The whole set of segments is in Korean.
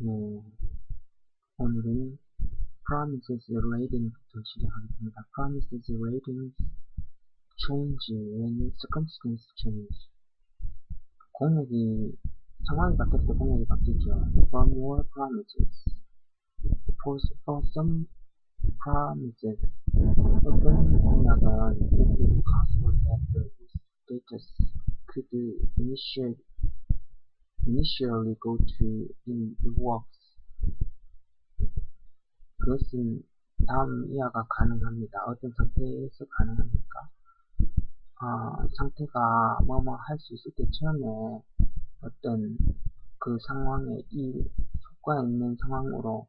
네, 오늘은 promises rating부터 시작하겠습니다. promises ratings change when circumstances change. 공약이 상황이 바뀔 때 공약이 바뀌죠. For more promises. For, for some promises. 어떤 공약은 it is possible that the status could initiate initially go to in the works. 그것은 다음 이하가 가능합니다. 어떤 상태에서 가능합니까? 아, 상태가 뭐뭐 할 수 있을 때 처음에 어떤 그 상황에 이 효과 있는 상황으로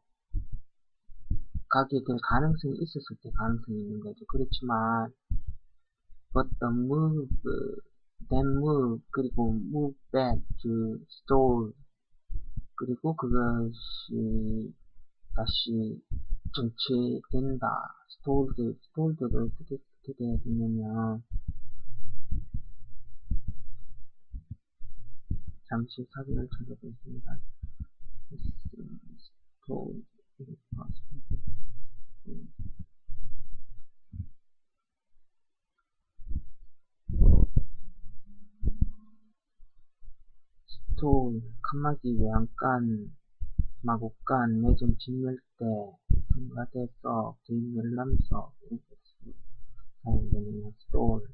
가게 될 가능성이 있었을 때 가능성이 있는 거죠. 그렇지만 the move, then move, 그리고 move back to stall 그리고 그것이 다시 정체된다. stalled, stalled를 어떻게, 어떻게 해야 되냐면 잠시 사진을 찾아보겠습니다. stalled, 스톨, 칸막이 외양간, 마곡간, 매점 진열대, 승가대석, 개인 열람석, 사용되는 스톨.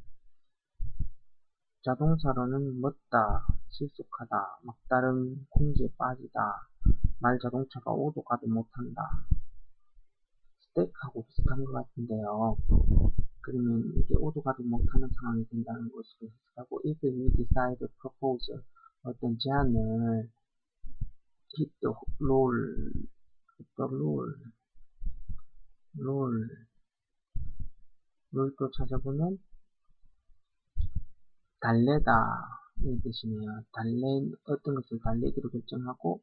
자동차로는 멎다, 실속하다, 막다른 공지에 빠지다, 말 자동차가 오도 가도 못한다. 스택하고 비슷한 것 같은데요. 그러면 이게 오도 가도 못하는 상황이 된다는 것으로 해석하고 if we decide a proposal 어떤 제안을 roll hit the roll roll 롤또 찾아보면 달래다 이 뜻이네요. 달래 어떤 것을 달래기로 결정하고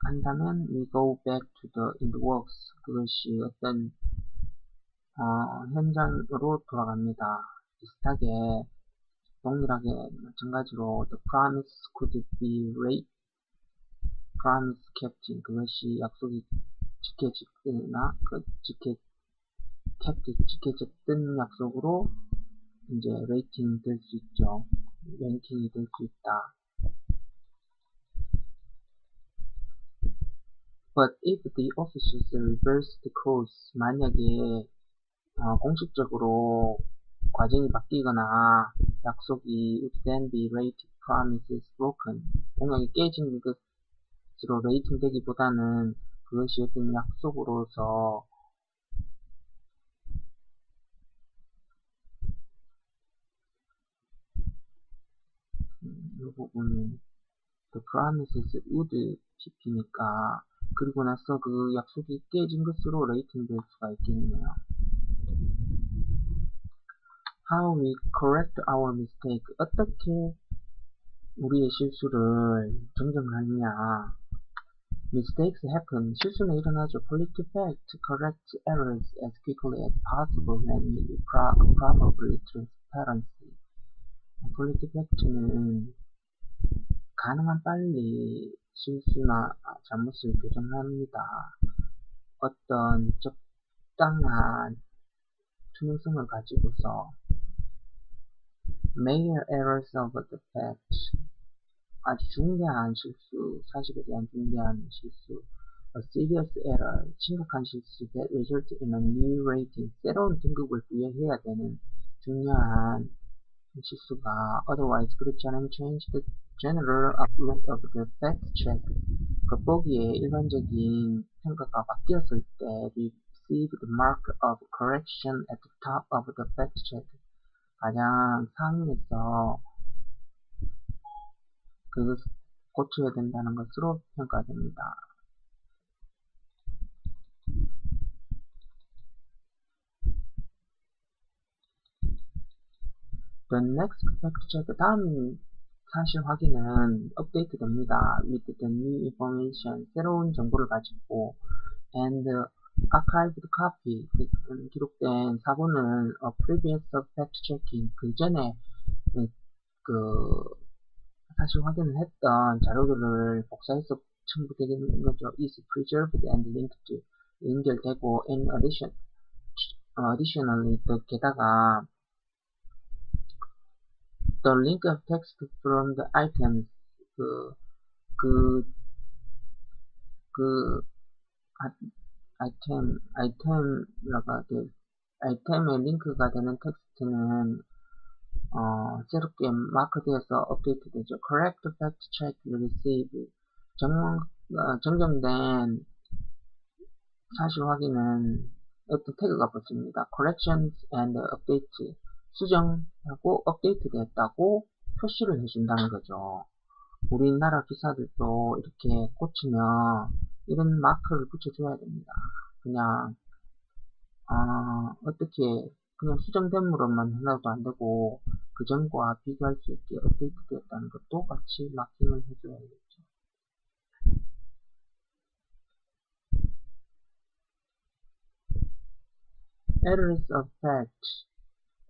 한다면 we go back to the in the works 그것이 어떤 어, 현장으로 돌아갑니다. 비슷하게 동일하게 마찬가지로 the promise could be rate promise kept 그것이 약속이 지켜지거나 그 지켜 kept 지켜졌던 약속으로 이제 레이팅 될 수 있죠. 랭킹이 될 수 있다. But if the officials reverse the course, 만약에 어, 공식적으로 과정이 바뀌거나 약속이 would then be rated promises broken 공약이 깨진 것으로 레이팅 되기보다는 그것이 어떤 약속으로서 음, 이 부분은 the promises would pp니까 그리고 나서 그 약속이 깨진 것으로 레이팅 될 수가 있겠네요. How we correct our mistake. 어떻게 우리의 실수를 정정하느냐. Mistakes happen. 실수는 일어나죠. Politic fact. Correct errors as quickly as possible pro probably transparency. Politic fact는 가능한 빨리 실수나 잘못을 교정합니다. 어떤 적당한 투명성을 가지고서 major errors of the fact 아주 중대한 실수, 사실에 대한 중대한 실수 a serious error, 심각한 실수 that result in a new rating 새로운 등급을 부여해야 되는 중요한 실수가 otherwise 그렇지 않으면 change the general outlook of the fact check 겉보기에 일반적인 평가가 바뀌었을 때 receive the mark of correction at the top of the fact check 가장 상위에서 그 고쳐야 된다는 것으로 평가됩니다. The next fact check 다음 사실 확인은 업데이트 됩니다. with the new information 새로운 정보를 가지고 and archived copy 기록된 사본을 a previous fact checking 그 전에 그 사실 확인을 했던 자료들을 복사해서 첨부되는 거죠. is preserved and linked to 연결되고 in addition additionally 또 게다가 the link of text from the items 그, 그, 그, 아, 아이템, 아이템이라고 하게, 아이템에 링크가 되는 텍스트는, 어, 새롭게 마크되어서 업데이트 되죠. correct fact check receive. 정, 어, 정정된 사실 확인은 어떤 태그가 붙습니다. corrections and update. 수정하고 업데이트 되었다고 표시를 해준다는 거죠. 우리나라 기사들도 이렇게 꽂히면 이런 마크를 붙여줘야 됩니다. 그냥 어, 어떻게 그냥 수정됨으로만 해놔도 안 되고 그 전과 비교할 수 있게 업데이트 되었다는 것도 같이 마킹을 해줘야겠죠. Errors of fact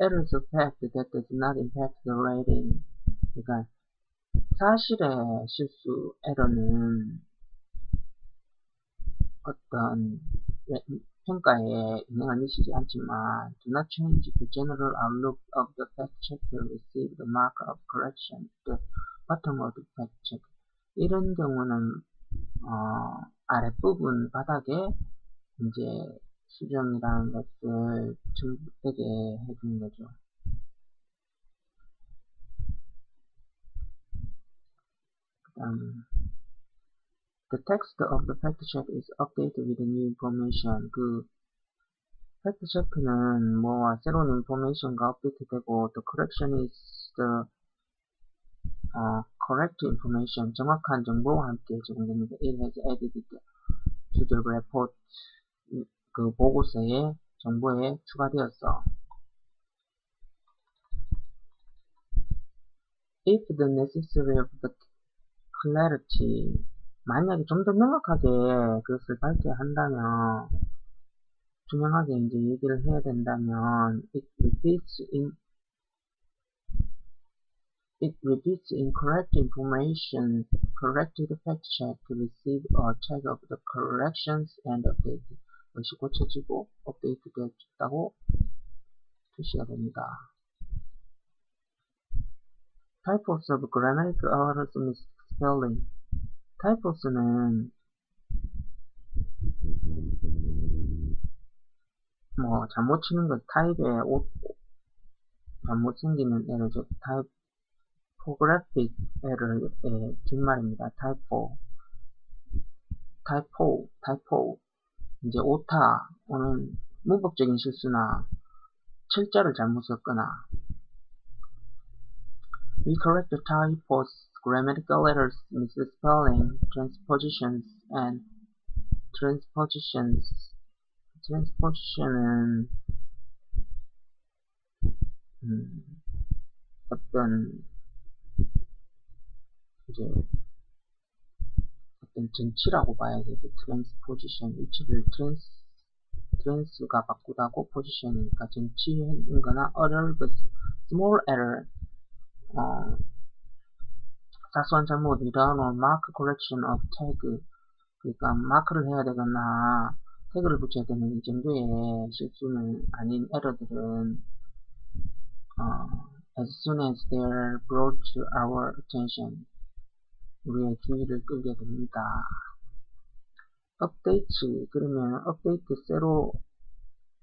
Errors of fact that does not impact the rating 그러니까 사실의 실수 에러는 어떤 평가에 영향을 미치지 않지만 do not change the general outlook of the fact checker receive the mark of correction at the bottom of the fact check 이런 경우는 어, 아랫부분 바닥에 이제 수정이라는 것을 증되게 해주는 거죠. Um, the text of the fact check is updated with new information. 그 팩트 체크는 뭐와 새로운 인포메이션과 업데이트되고 the correction is the uh, correct information 정확한 정보와 함께 제공됩니다. It has added to the report 그 보고서에 정보에 추가되었어. If the necessary of the clarity 만약에 좀 더 명확하게 그것을 밝혀야 한다면 투명하게 이제 얘기를 해야 된다면 it repeats in it repeats incorrect information corrected fact check to receive a check of the corrections and update 것이 고쳐지고 업데이트 되었다고 표시가 됩니다. Typos of grammatical errors misspelling 타이포스는 뭐 잘못 치는 것 타입의 옷 잘못 생기는 에러죠. 타입 포그래픽 에러의 뒷말입니다. 타이포 타이포 타이포 이제 오타 오는 문법적인 실수나 철자를 잘못 썼거나 We correct the typos, grammatical errors, misspelling, transpositions, and transpositions. transposition은 음, 어떤 이제 어떤 전치라고 봐야 되죠. transposition 위치를 trans trans가 바꾸다고 position이니까 전치인 거나 other but small error 어, 사소한 잘못 이런 mark correction of tag 그러니까 마크를 해야 되거나 태그를 붙여야 되는 이 정도의 실수는 아닌 에러들은 어, as soon as they're brought to our attention 우리의 주의를 끌게 됩니다. 업데이트 그러면 업데이트 새로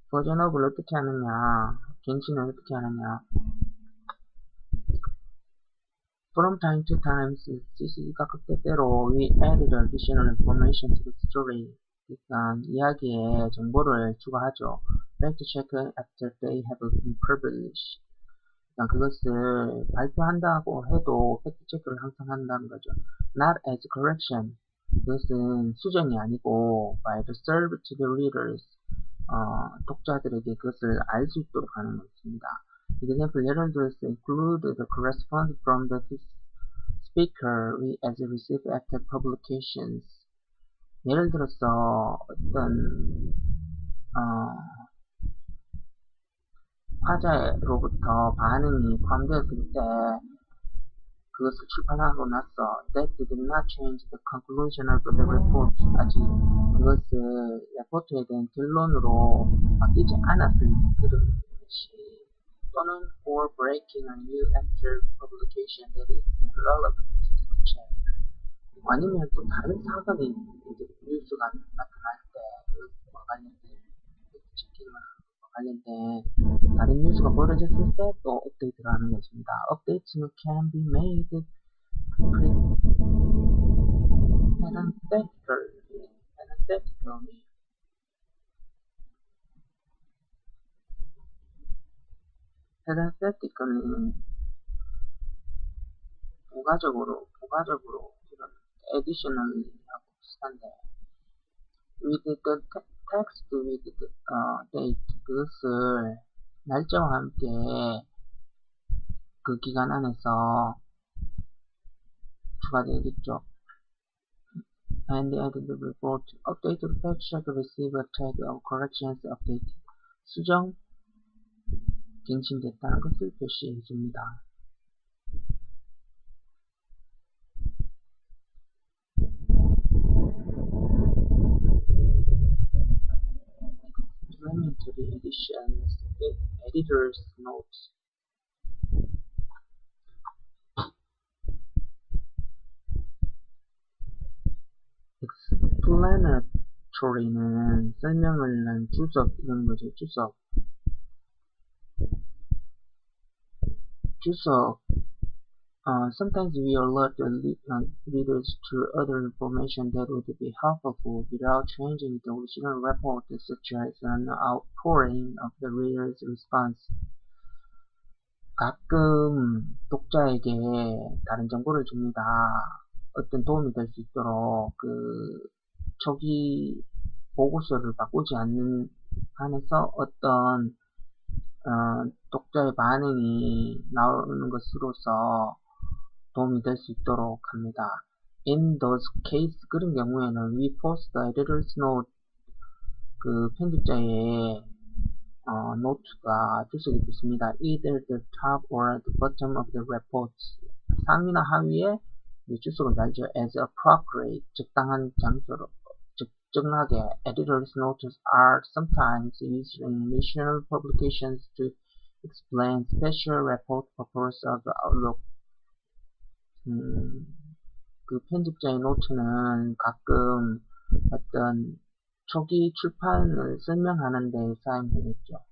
버전업을 어떻게 하느냐 갱신을 어떻게 하느냐 From time to time, CC가 그때때로 we added additional information to the story. 그러니까 이야기에 정보를 추가하죠. Fact check after they have been published. 그러니까 그것을 발표한다고 해도 팩트 체크를 항상 한다는 거죠. Not as correction. 그것은 수정이 아니고 by the serve to the readers. 어, 독자들에게 그것을 알 수 있도록 하는 것입니다. Example, 예를 들어서 include the correspondence from the speaker as received after publications. 예를 들어서 어떤 어, 화자로부터 반응이 포함되었을 때 그 그것을 출판하고 나서 that did not change the conclusion of the report. 아직 그것을 레포트에 대한 결론으로 바뀌지 않았을 그릇이 또는 for breaking a new after publication that is relevant to the check. 아니면 또 다른 사건이 이제 뉴스가 나타날 때 그것과 관련된 체킹을 관련된 다른 뉴스가 벌어졌을 때 또 업데이트를 하는 것입니다. Updates can be made parenthetically 부가적으로 부가적으로 이런 additionally 하고 비슷한데 with the text with the uh, date 그것을 날짜와 함께 그 기간 안에서 추가되겠죠. And the edited report updated fact check receive a tag of corrections updated 수정 갱신됐다는 것을 표시해 줍니다. Elementary editions, editor's notes. explanatory는 설명을 한 주석 이런 거죠. 주석. 주석. Uh, sometimes we alert the uh, readers to other information that would be helpful without changing the original report, such as an outpouring of the reader's response. 가끔 독자에게 다른 정보를 줍니다. 어떤 도움이 될 수 있도록 그 초기 보고서를 바꾸지 않는 한에서 어떤 어, 독자의 반응이 나오는 것으로서 도움이 될 수 있도록 합니다. In those case 그런 경우에는 we post the editor's note 그 편집자의 어, 노트가 주석이 붙습니다. Either the top or the bottom of the report 상이나 하위에 주석을 달죠. As appropriate 적당한 장소로 적정하게 editor's notes are sometimes used in national publications to explain special report purpose of outlook 음, 그 편집자의 노트는 가끔 어떤 초기 출판을 설명하는 데 사용되겠죠.